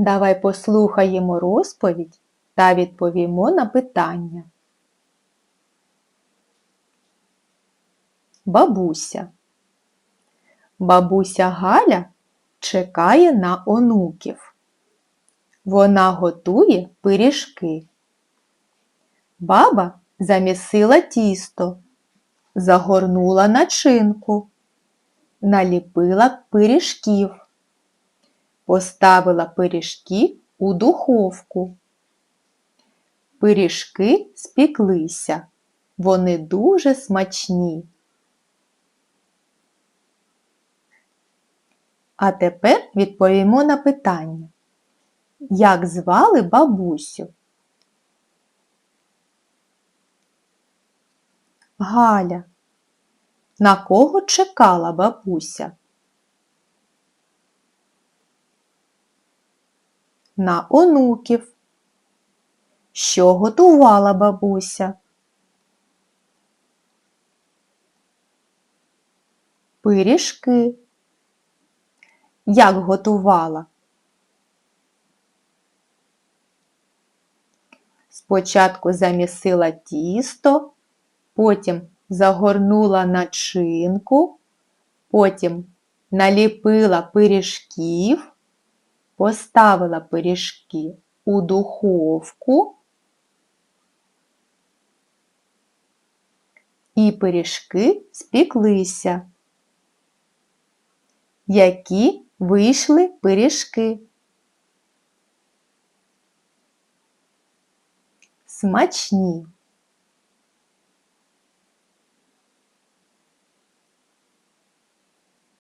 Давай послухаємо розповідь та відповімо на питання. Бабуся. Бабуся Галя чекає на онуків. Вона готує пиріжки. Баба замісила тісто, загорнула начинку, наліпила пиріжків, поставила пиріжки у духовку. Пиріжки спіклися, вони дуже смачні. А тепер відповімо на питання. Як звали бабусю? Галя. На кого чекала бабуся? На онуків. Що готувала бабуся? Пиріжки. Як готувала? Спочатку замісила тісто, потім загорнула начинку, потім наліпила пиріжків, поставила пиріжки у духовку і пиріжки спіклися. Які вийшли пиріжки? Смачні.